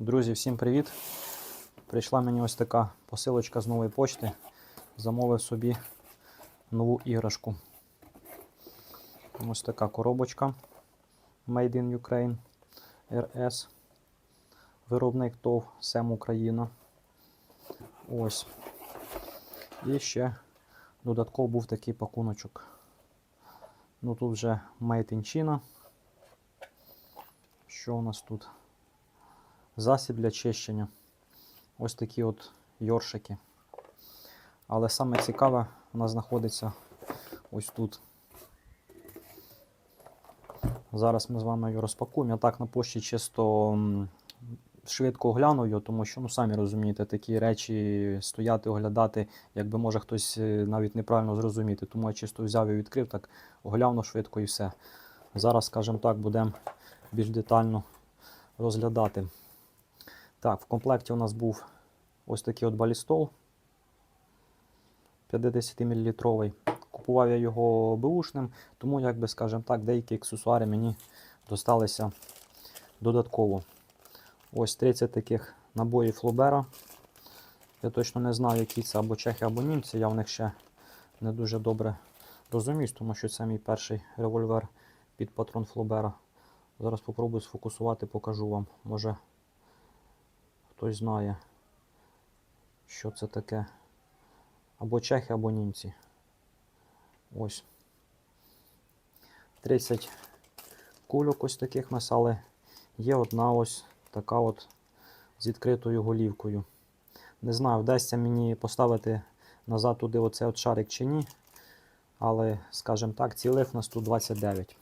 Друзі, всім привіт! Прийшла мені ось така посилочка з нової почти. Замовив собі нову іграшку. Ось така коробочка Made in Ukraine RS. Виробник ТОВ Сем Україна. Ось. І ще додатково був такий пакуночок. Ну тут вже Made in China. Що у нас тут? Засіб для чищення. Ось такі от йоршики. Але саме цікаве, вона знаходиться ось тут. Зараз ми з вами її розпакуємо. Я так на пошті чисто швидко оглянув його, тому що, ну самі розумієте, такі речі стояти, оглядати, якби може хтось е, навіть неправильно зрозуміти. Тому я чисто взяв і відкрив, так оглянув швидко і все. Зараз, скажімо так, будемо більш детально розглядати. Так, в комплекті у нас був ось такий от балістол 50 мл. Купував я його беушним, тому, як би, скажімо так, деякі аксесуари мені досталися додатково. Ось 30 таких набоїв флобера. Я точно не знаю, які це або чехи, або німці. Я в них ще не дуже добре розуміюсь, тому що це мій перший револьвер під патрон флобера. Зараз спробую сфокусувати, покажу вам. Може хтось знає, що це таке. Або чехи, або німці. Ось. 30 кульок ось таких мес, але є одна ось така от з відкритою голівкою. Не знаю, вдасться мені поставити назад туди оцей от шарик чи ні. Але, скажімо так, цілих у нас тут 29.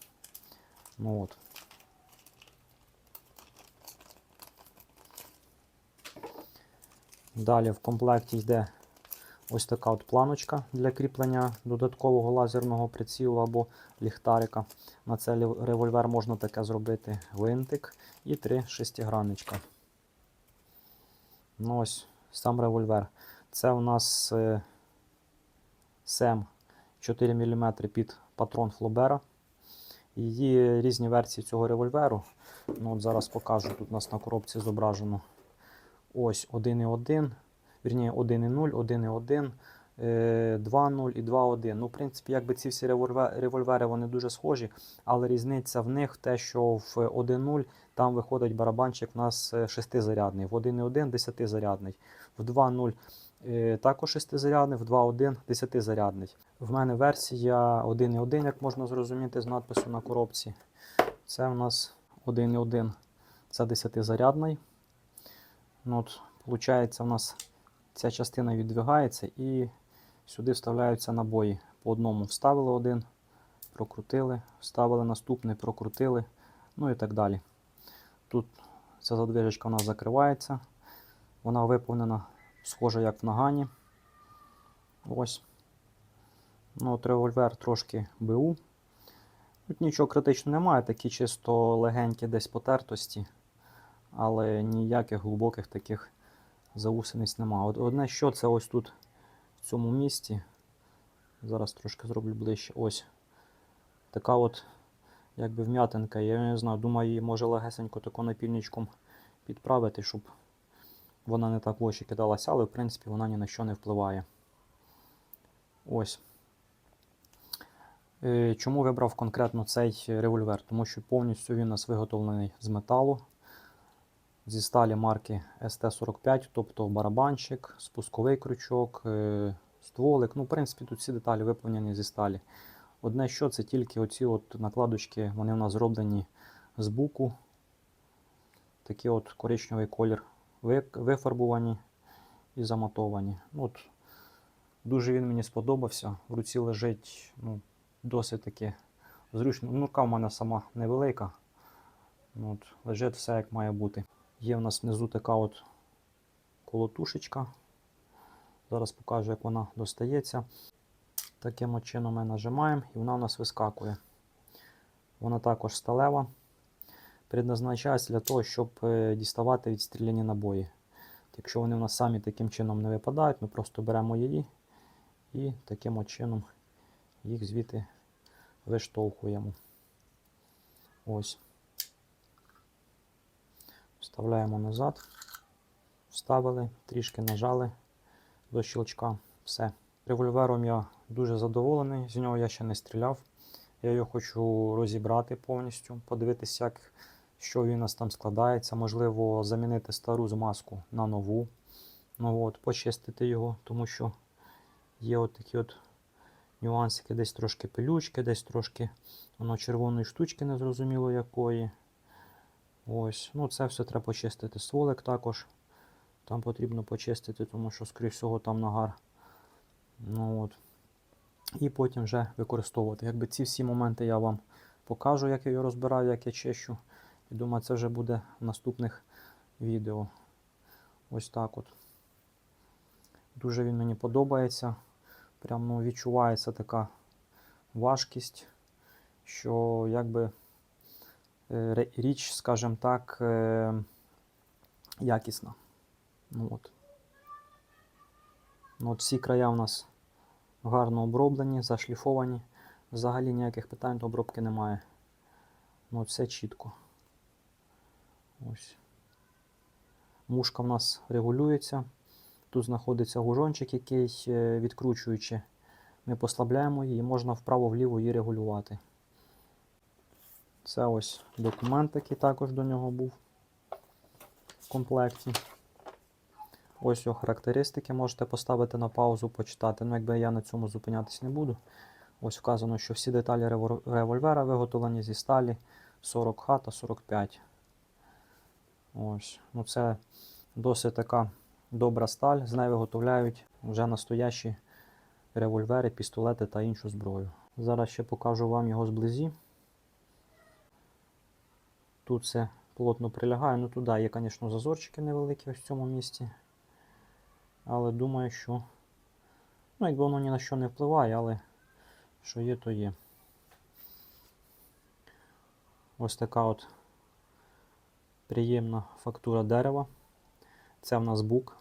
Ну от. Далі в комплекті йде ось така от планочка для кріплення додаткового лазерного прицілу або ліхтарика. На цей револьвер можна таке зробити гвинтик і три шестигранничка. Ну ось сам револьвер. Це у нас е, SEM 4 мм під патрон Флобера. Є різні версії цього револьверу. Ну, от Зараз покажу. Тут у нас на коробці зображено ось 1,1, вірні 1,0, 1,1, е, 2,0 і 2,1. Ну, в принципі, якби ці всі револьвери вони дуже схожі, але різниця в них те, що в 1,0 там виходить барабанчик у нас 6-зарядний, в 1,1 10-зарядний, в 2,0 е, також 6-зарядний, в 2,1 10-зарядний. В мене версія 1,1, як можна зрозуміти з надпису на коробці. Це у нас 1,1, це 10-зарядний. Ну, от, Получається, у нас ця частина віддвигається і сюди вставляються набої. По одному вставили один, прокрутили, вставили наступний, прокрутили, ну і так далі. Тут ця задвижечка у нас закривається. Вона виповнена схоже, як в нагані. Ось. Ну, от револьвер трошки БУ. Тут нічого критичного немає, такі чисто легенькі десь потертості але ніяких глибоких таких заусениць немає. Одне, що це ось тут, в цьому місці. Зараз трошки зроблю ближче. Ось. Така от, якби вм'ятинка. Я не знаю, думаю, її може легесенько тако напільничком підправити, щоб вона не так в очі кидалася, але в принципі вона ні на що не впливає. Ось. Е, Чому вибрав конкретно цей револьвер? Тому що повністю він у нас виготовлений з металу зі сталі марки ST45, тобто барабанчик, спусковий крючок, е, стволик. Ну, в принципі, тут всі деталі виповнені зі сталі. Одне, що це тільки оці от накладочки, вони у нас зроблені з буку. Такий от коричневий колір ви- вифарбовані і заматовані. Ну, От, дуже він мені сподобався. В руці лежить ну, досить таки зручно. Ну, рука в мене сама невелика. Ну, от, лежить все як має бути. Є в нас внизу така от колотушечка. Зараз покажу, як вона достається. Таким чином ми нажимаємо і вона у нас вискакує. Вона також сталева. Предназначається для того, щоб е, діставати відстріляні набої. Якщо вони у нас самі таким чином не випадають, ми просто беремо її і таким чином їх звідти виштовхуємо. Ось. Вставляємо назад. Вставили, трішки нажали до щелчка. Все. Револьвером я дуже задоволений, з нього я ще не стріляв. Я його хочу розібрати повністю, подивитися, як, що він у нас там складається. Можливо, замінити стару змазку на нову. Ну от, почистити його, тому що є от такі от нюансики, десь трошки пилючки, десь трошки воно червоної штучки незрозуміло якої. Ось, ну це все треба почистити. Стволик також. Там потрібно почистити, тому що, скоріш всього, там нагар. Ну, от. І потім вже використовувати. Якби ці всі моменти я вам покажу, як я його розбираю, як я чищу. І думаю, це вже буде в наступних відео. Ось так от. Дуже він мені подобається. Прям ну, відчувається така важкість, що якби річ, скажімо так, е, якісна. Ну, от. Ну, от всі края у нас гарно оброблені, зашліфовані. Взагалі ніяких питань до обробки немає. Ну, от все чітко. Ось. Мушка в нас регулюється. Тут знаходиться гужончик, який, е, відкручуючи, ми послабляємо її, можна вправо-вліво її регулювати. Це ось документ, який також до нього був в комплекті. Ось його характеристики. Можете поставити на паузу, почитати. Ну, якби я на цьому зупинятись не буду. Ось вказано, що всі деталі револьвера виготовлені зі сталі 40Х та 45. Ось. Ну, це досить така добра сталь. З нею виготовляють вже настоящі револьвери, пістолети та іншу зброю. Зараз ще покажу вам його зблизі. Тут все плотно прилягає. Ну туди є, звісно, зазорчики невеликі ось в цьому місці. Але думаю, що. Ну, якби воно ні на що не впливає, але що є, то є. Ось така от приємна фактура дерева. Це в нас бук.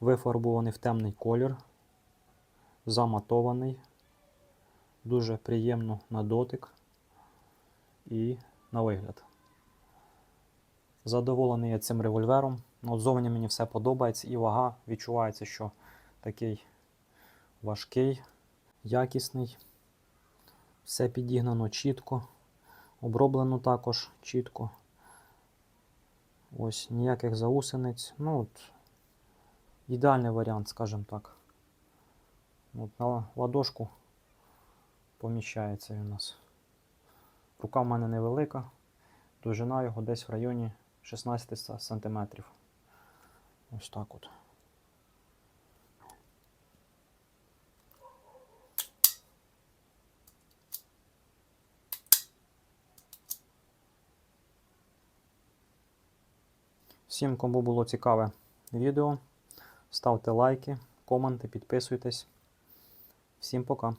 Вифарбований в темний колір. Заматований. Дуже приємно на дотик і на вигляд. Задоволений я цим револьвером. Ну, От мені все подобається і вага відчувається, що такий важкий, якісний. Все підігнано чітко, оброблено також чітко. Ось ніяких заусениць. Ну от, ідеальний варіант, скажімо так. От на ладошку поміщається у нас. Рука в мене невелика, довжина його десь в районі 16 см. Ось так от. Всім, кому було цікаве відео, ставте лайки, коменти, підписуйтесь. Всім пока.